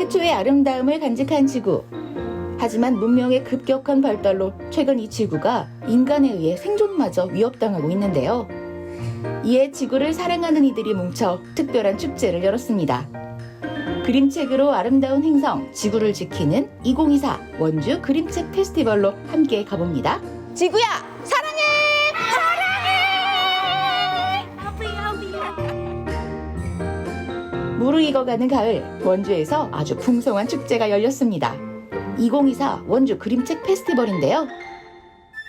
태초의 아름다움을 간직한 지구. 하지만 문명의 급격한 발달로 최근 이 지구가 인간에 의해 생존마저 위협당하고 있는데요. 이에 지구를 사랑하는 이들이 뭉쳐 특별한 축제를 열었습니다. 그림책으로 아름다운 행성, 지구를 지키는 2024 원주 그림책 페스티벌로 함께 가봅니다. 지구야, 사랑 무르 익어가는 가을, 원주에서 아주 풍성한 축제가 열렸습니다. 2024 원주 그림책 페스티벌인데요.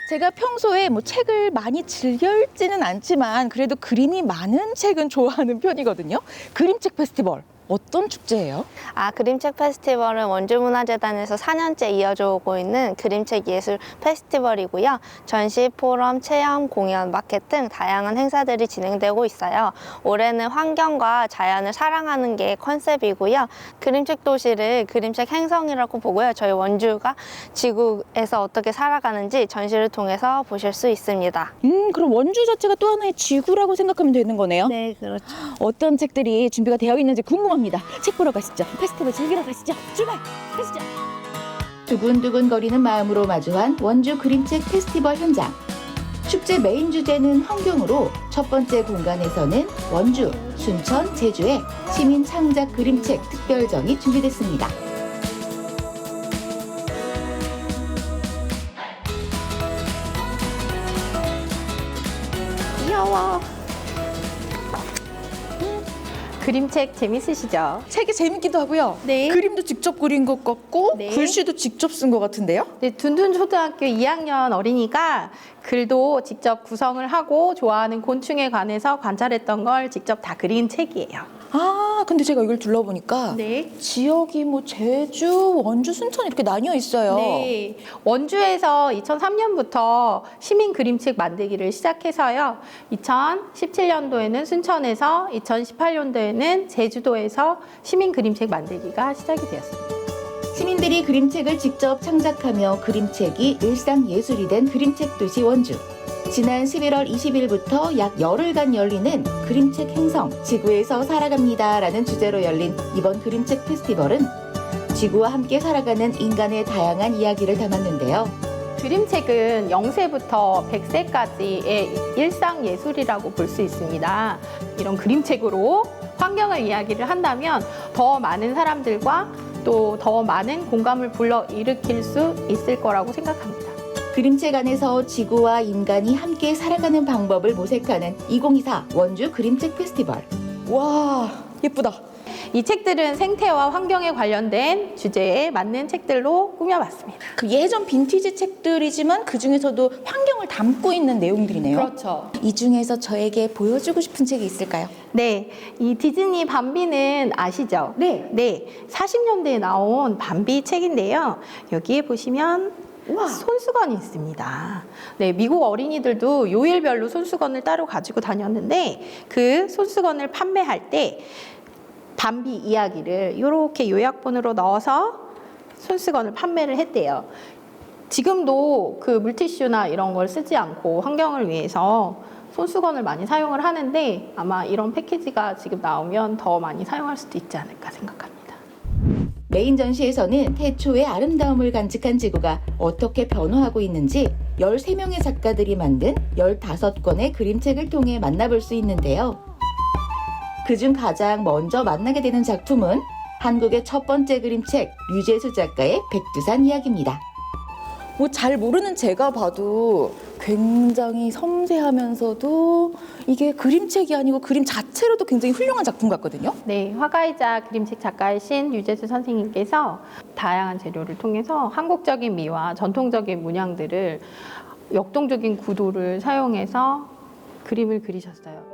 제가 평소에 뭐 책을 많이 즐겨 읽지는 않지만 그래도 그림이 많은 책은 좋아하는 편이거든요. 그림책 페스티벌 어떤 축제예요? 아, 그림책 페스티벌은 원주문화재단에서 4년째 이어져 오고 있는 그림책 예술 페스티벌이고요. 전시, 포럼, 체험, 공연, 마켓 등 다양한 행사들이 진행되고 있어요. 올해는 환경과 자연을 사랑하는 게 컨셉이고요. 그림책 도시를 그림책 행성이라고 보고요. 저희 원주가 지구에서 어떻게 살아가는지 전시를 통해서 보실 수 있습니다. 음, 그럼 원주 자체가 또 하나의 지구라고 생각하면 되는 거네요. 네, 그렇죠. 어떤 책들이 준비가 되어 있는지 궁금합니다. 책 보러 가시죠. 페스티벌 즐기러 가시죠. 출발! 가시죠. 두근두근 거리는 마음으로 마주한 원주 그림책 페스티벌 현장. 축제 메인 주제는 환경으로 첫 번째 공간에서는 원주, 순천, 제주의 시민 창작 그림책 특별전이 준비됐습니다. 그림책 재밌으시죠? 책이 재밌기도 하고요. 네. 그림도 직접 그린 것 같고 네. 글씨도 직접 쓴 것 같은데요. 네, 둔둔 초등학교 2학년 어린이가 글도 직접 구성을 하고 좋아하는 곤충에 관해서 관찰했던 걸 직접 다 그린 책이에요. 아, 근데 제가 이걸 둘러보니까 네. 지역이 뭐 제주, 원주, 순천 이렇게 나뉘어 있어요. 네. 원주에서 2003년부터 시민 그림책 만들기를 시작해서요. 2017년도에는 순천에서 2018년도에는 제주도에서 시민 그림책 만들기가 시작이 되었습니다. 시민들이 그림책을 직접 창작하며 그림책이 일상 예술이 된 그림책 도시 원주. 지난 11월 20일부터 약 열흘간 열리는 그림책 행성 지구에서 살아갑니다 라는 주제로 열린 이번 그림책 페스티벌은 지구와 함께 살아가는 인간의 다양한 이야기를 담았는데요. 그림책은 0세부터 100세까지의 일상 예술이라고 볼 수 있습니다. 이런 그림책으로 환경을 이야기를 한다면 더 많은 사람들과 또 더 많은 공감을 불러 일으킬 수 있을 거라고 생각합니다. 그림책 안에서 지구와 인간이 함께 살아가는 방법을 모색하는 2024 원주 그림책 페스티벌. 와, 예쁘다. 이 책들은 생태와 환경에 관련된 주제에 맞는 책들로 꾸며봤습니다. 그 예전 빈티지 책들이지만 그 중에서도 환경을 담고 있는 내용들이네요. 그렇죠. 이 중에서 저에게 보여주고 싶은 책이 있을까요? 네, 이 디즈니 밤비는 아시죠? 네. 네, 40년대에 나온 밤비 책인데요. 여기에 보시면 손수건이 있습니다. 네, 미국 어린이들도 요일별로 손수건을 따로 가지고 다녔는데 그 손수건을 판매할 때 밤비 이야기를 이렇게 요약본으로 넣어서 손수건을 판매를 했대요. 지금도 그 물티슈나 이런 걸 쓰지 않고 환경을 위해서 손수건을 많이 사용을 하는데 아마 이런 패키지가 지금 나오면 더 많이 사용할 수도 있지 않을까 생각합니다. 메인 전시에서는 태초의 아름다움을 간직한 지구가 어떻게 변화하고 있는지 13명의 작가들이 만든 15권의 그림책을 통해 만나볼 수 있는데요. 그중 가장 먼저 만나게 되는 작품은 한국의 첫 번째 그림책 류재수 작가의 백두산 이야기입니다. 뭐 잘 모르는 제가 봐도 굉장히 섬세하면서도 이게 그림책이 아니고 그림 자체로도 굉장히 훌륭한 작품 같거든요. 네, 화가이자 그림책 작가이신 유재수 선생님께서 다양한 재료를 통해서 한국적인 미와 전통적인 문양들을 역동적인 구도를 사용해서 그림을 그리셨어요.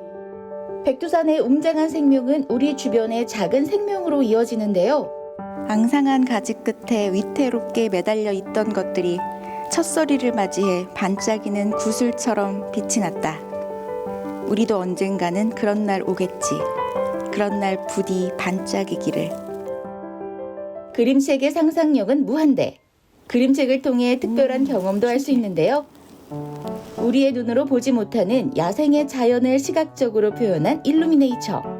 백두산의 웅장한 생명은 우리 주변의 작은 생명으로 이어지는데요. 앙상한 가지 끝에 위태롭게 매달려 있던 것들이 첫소리를 맞이해 반짝이는 구슬처럼 빛이 났다. 우리도 언젠가는 그런 날 오겠지. 그런 날 부디 반짝이기를. 그림책의 상상력은 무한대. 그림책을 통해 특별한 경험도 할 수 있는데요. 우리의 눈으로 보지 못하는 야생의 자연을 시각적으로 표현한 일루미네이처.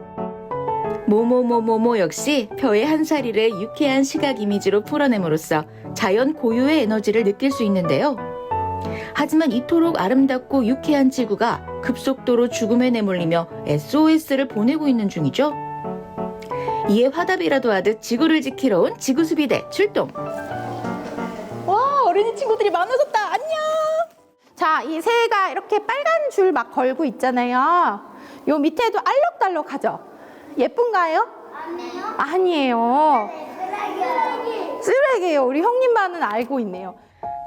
모모모모모 역시 벼의 한 사리를 유쾌한 시각 이미지로 풀어냄으로써 자연 고유의 에너지를 느낄 수 있는데요. 하지만 이토록 아름답고 유쾌한 지구가 급속도로 죽음에 내몰리며 SOS를 보내고 있는 중이죠. 이에 화답이라도 하듯 지구를 지키러 온 지구수비대 출동! 와 어린이 친구들이 많아졌다. 안녕. 자, 이 새가 이렇게 빨간 줄 막 걸고 있잖아요. 요 밑에도 알록달록하죠? 예쁜가요? 아니에요. 아니에요. 쓰레기예요. 우리 형님 반은 알고 있네요.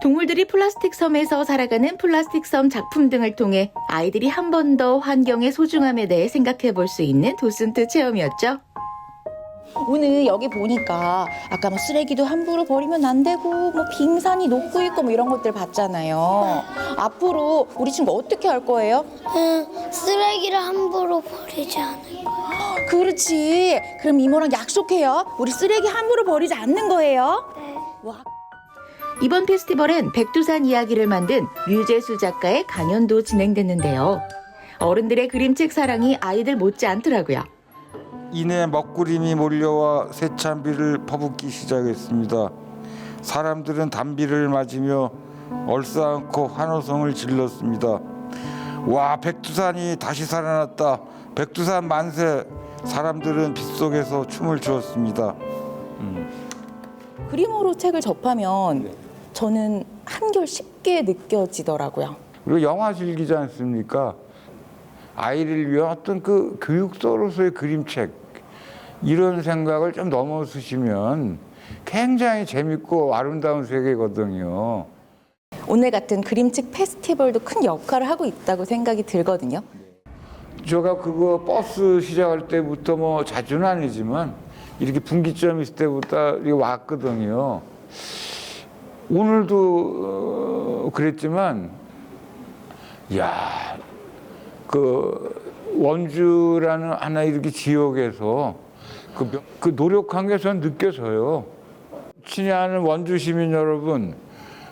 동물들이 플라스틱 섬에서 살아가는 플라스틱 섬 작품 등을 통해 아이들이 한 번 더 환경의 소중함에 대해 생각해 볼 수 있는 도슨트 체험이었죠. 오늘 여기 보니까 아까 뭐 쓰레기도 함부로 버리면 안 되고 뭐 빙산이 녹고 있고 뭐 이런 것들 봤잖아요. 앞으로 우리 친구 어떻게 할 거예요? 응, 쓰레기를 함부로 버리지 않을 거야. 그렇지. 그럼 이모랑 약속해요. 우리 쓰레기 함부로 버리지 않는 거예요. 이번 페스티벌엔 백두산 이야기를 만든 류재수 작가의 강연도 진행됐는데요. 어른들의 그림책 사랑이 아이들 못지 않더라고요. 이내 먹구름이 몰려와 세찬비를 퍼붓기 시작했습니다. 사람들은 단비를 맞으며 얼싸안고 환호성을 질렀습니다. 와 백두산이 다시 살아났다. 백두산 만세. 사람들은 빗속에서 춤을 추었습니다. 그림으로 책을 접하면 저는 한결 쉽게 느껴지더라고요. 그리고 영화 즐기지 않습니까? 아이를 위한 어떤 그 교육서로서의 그림책 이런 생각을 좀 넘어서시면 굉장히 재밌고 아름다운 세계거든요. 오늘 같은 그림책 페스티벌도 큰 역할을 하고 있다고 생각이 들거든요. 제가 그거 버스 시작할 때부터 뭐 자주는 아니지만 이렇게 분기점 있을 때부터 왔거든요. 오늘도 어, 그랬지만, 야, 그 원주라는 하나 이렇게 지역에서 그, 명- 그 노력한 게 전 느껴져요. 친히 아는 원주 시민 여러분,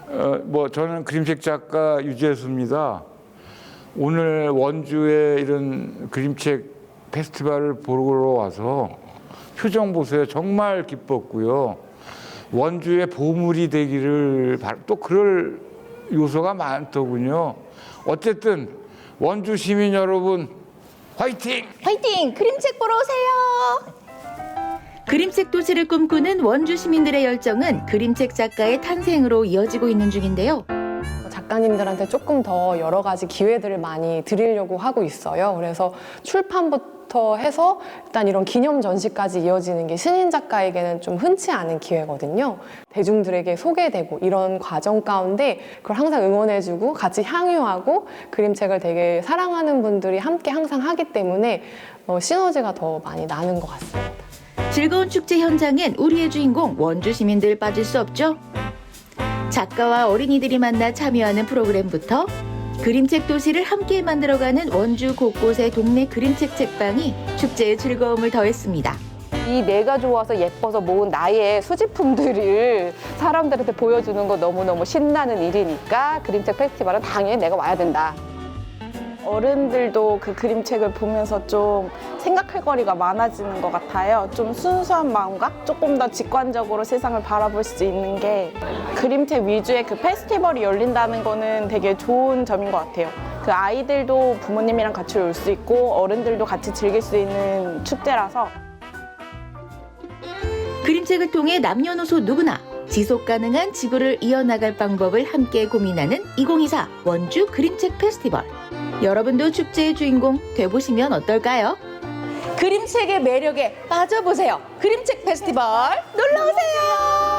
어, 뭐 저는 그림책 작가 유재수입니다. 오늘 원주의 이런 그림책 페스티벌을 보러 와서 표정 보세요. 정말 기뻤고요. 원주의 보물이 되기를 바- 또 그럴 요소가 많더군요. 어쨌든 원주 시민 여러분 화이팅! 화이팅! 그림책 보러 오세요. 그림책 도시를 꿈꾸는 원주 시민들의 열정은 그림책 작가의 탄생으로 이어지고 있는 중인데요. 작가님들한테 조금 더 여러 가지 기회들을 많이 드리려고 하고 있어요. 그래서 출판부터 해서 일단 이런 기념 전시까지 이어지는 게 신인 작가에게는 좀 흔치 않은 기회거든요. 대중들에게 소개되고 이런 과정 가운데 그걸 항상 응원해주고 같이 향유하고 그림책을 되게 사랑하는 분들이 함께 항상 하기 때문에 어, 시너지가 더 많이 나는 것 같습니다. 즐거운 축제 현장엔 우리의 주인공 원주 시민들 빠질 수 없죠. 작가와 어린이들이 만나 참여하는 프로그램부터 그림책 도시를 함께 만들어가는 원주 곳곳의 동네 그림책 책방이 축제의 즐거움을 더했습니다. 이 내가 좋아서 예뻐서 모은 나의 수집품들을 사람들한테 보여주는 거 너무너무 신나는 일이니까 그림책 페스티벌은 당연히 내가 와야 된다. 어른들도 그 그림책을 보면서 좀 생각할 거리가 많아지는 것 같아요. 좀 순수한 마음과 조금 더 직관적으로 세상을 바라볼 수 있는 게 그림책 위주의 그 페스티벌이 열린다는 거는 되게 좋은 점인 것 같아요. 그 아이들도 부모님이랑 같이 올 수 있고 어른들도 같이 즐길 수 있는 축제라서 그림책을 통해 남녀노소 누구나 지속 가능한 지구를 이어나갈 방법을 함께 고민하는 2024 원주 그림책 페스티벌. 여러분도 축제의 주인공 돼보시면 어떨까요? 그림책의 매력에 빠져보세요. 그림책 페스티벌 놀러 오세요.